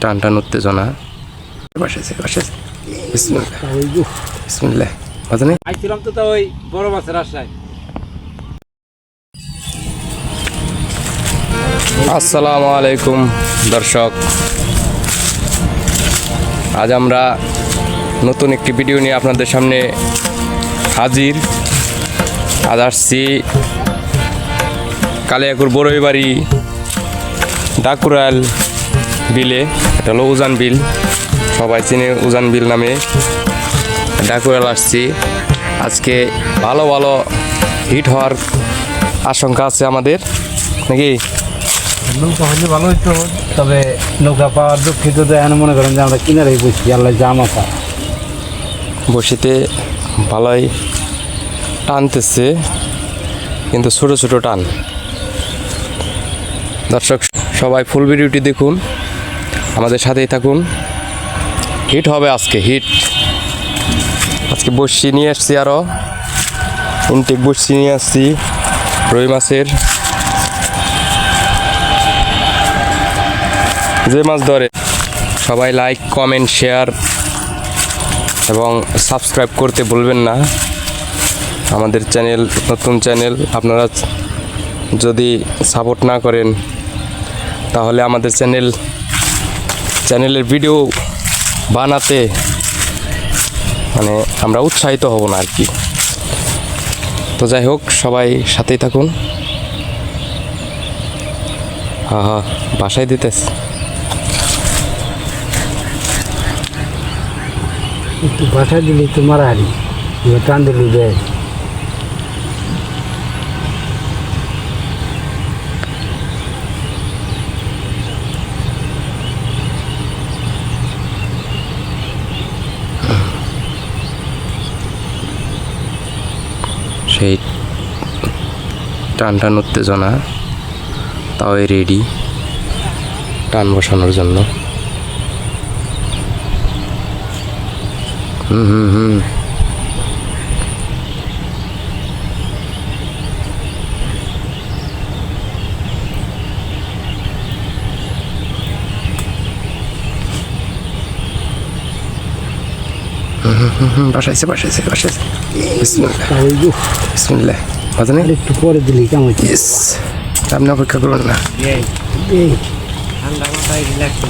টান টান উত্তেজনা। বসেছে বসেছে। বিসমিল্লাহ। বিসমিল্লাহ। বাজানে? আইছিলাম তো ওই বড় মাছের আশায় আসসালামু আলাইকুম দর্শক। আজ আমরা নতুন একটি ভিডিও নিয়ে আপনাদের সামনে হাজির। আজ আসছি কালিয়াকুর বড়ই বাড়ি ডাকুরাল বিলে এটা হলো উজান বিল। সবাই চিনে উজান বিল নামে। ডাকুরাল আসছি। আজকে ভালো ভালো হিট হওয়ার আশঙ্কা আছে আমাদের। নাকি? নৌকা হলে ভালো হইতো তবে নৌকা পাওয়ার দুঃখিত এখন মনে করেন যে আমরা কিনারেই বসছি আল্লাহ জামা পা বসিতে ভালোই টানতেছে কিন্তু ছোট ছোট টান। দর্শক সবাই ফুল ভিডিওটি দেখুন। আমাদের সাথেই থাকুন। হিট হবে আজকে হিট আজকে বসি নিয়ে আসছি আরও ইনটেক বসি নিয়ে আসছি, রুই মাছের। যে মাছ ধরে, সবাই লাইক কমেন্ট শেয়ার এবং সাবস্ক্রাইব করতে ভুলবেন না। আমাদের চ্যানেল নতুন চ্যানেল আপনারা যদি সাপোর্ট না করেন, তাহলে আমাদের চ্যানেল চ্যানেলের ভিডিও বানাতে মানে আমরা উৎসাহিত হব না আর কি। তো যাই হোক, সবাই সাথেই থাকুন। হা হা, বাসায় দিতেছে। একটু বাসা দিলে তো মারা হারি এবার টান দিলে দেয়। সেই টান টান উত্তেজনা তাও রেডি টান বসানোর জন্য। হুম হুম হুম। বাসাইছে বাসাইছে বাসাইছে। বিসমিল্লাহ বাজানে একটু পরে দিলে কেমন? ইস আপনি অপেক্ষা করুন না।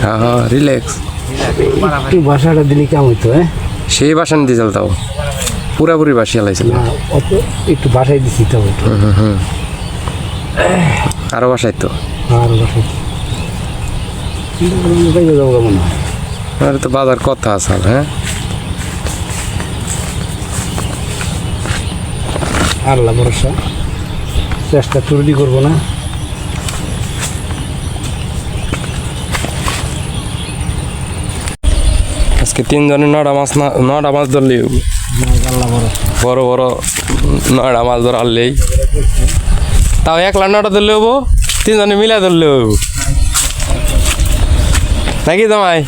হ্যাঁ হ্যাঁ রিল্যাক্স একটু বাসাটা দিলে কেমন হইতো হ্যাঁ? সেই বাসান দিয়ে চাল তাও। পুরাপুরি বাসি অত একটু বাসায় দিছি তো। বাসায় তো। আর বাসায়। চিন্তা করলাম যে বাইরে যাব মনে হয় আর তো বাজার কথা আসাল হ্যাঁ? আল্লাহ ভরসা চেষ্টা তুরদি করব না। আজকে তিনজনে নটা মাছ না নটা মাছ ধরলি। আল্লাহ বড় বড় নটা মাছ ধরালেই তাও একলা নটা ধরলে হব তিনজনে মিলা ধরলে হব। নাকি তোমায়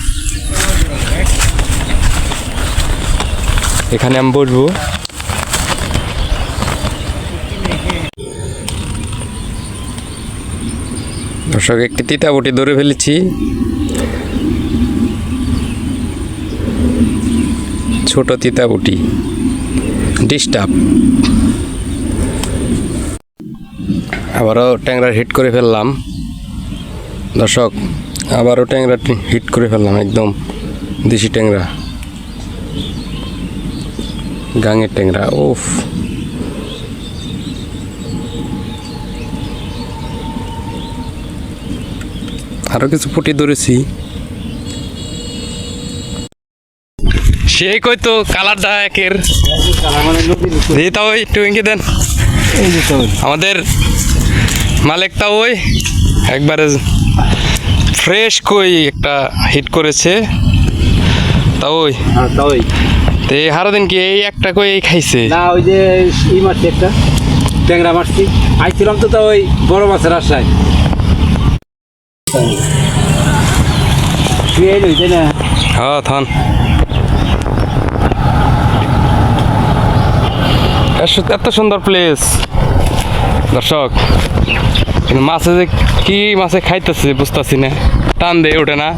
এখানে আমি বসবো। দর্শক, একটি তিতা বটি ধরে ফেলেছি। ছোট তিতা বটি ডিস্টার্ব। আবারও ট্যাংরা হিট করে ফেললাম। দর্শক, আবারও ট্যাংরা হিট করে ফেললাম, একদম দেশি ট্যাংরা। গাঙের ট্যাংরা ওফ আরও কিছু পুটি ধরেছি। সেই কই তো কালারটা একের। মানে নদীর তাও একটু ইঙ্গি দেন। এই আমাদের মালিকটা ওই একবারে ফ্রেশ কই একটা হিট করেছে। তা ওই। হ্যাঁ তো এই হারাদিন কি এই একটা কই খাইছে? না ওই যে ই মারছি একটা ট্যাংরা মারছি আইছিলাম তো তা ওই বড় মাছের আশায়। না হ্যাঁ থান এস- এত সুন্দর প্লেস দর্শক মাছে যে কি মাছে খাইতেছে বুঝতেছি না। টান দিয়ে ওঠে না।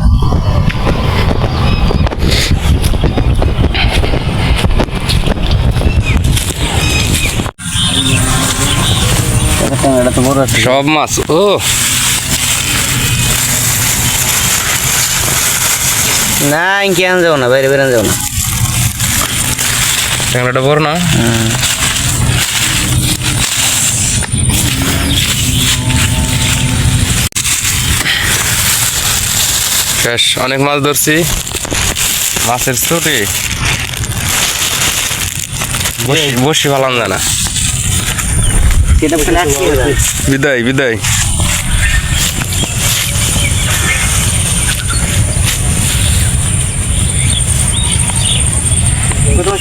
সব মাছ ও না ইনকে আন যাও না বাইরে বেরান যাও না। ট্যাংরাটা বড় না। বেশ অনেক মাছ ধরছি। মাছের ছুটি। বসি- বসি ভালাম জানা বিদায় বিদায়। Потому что...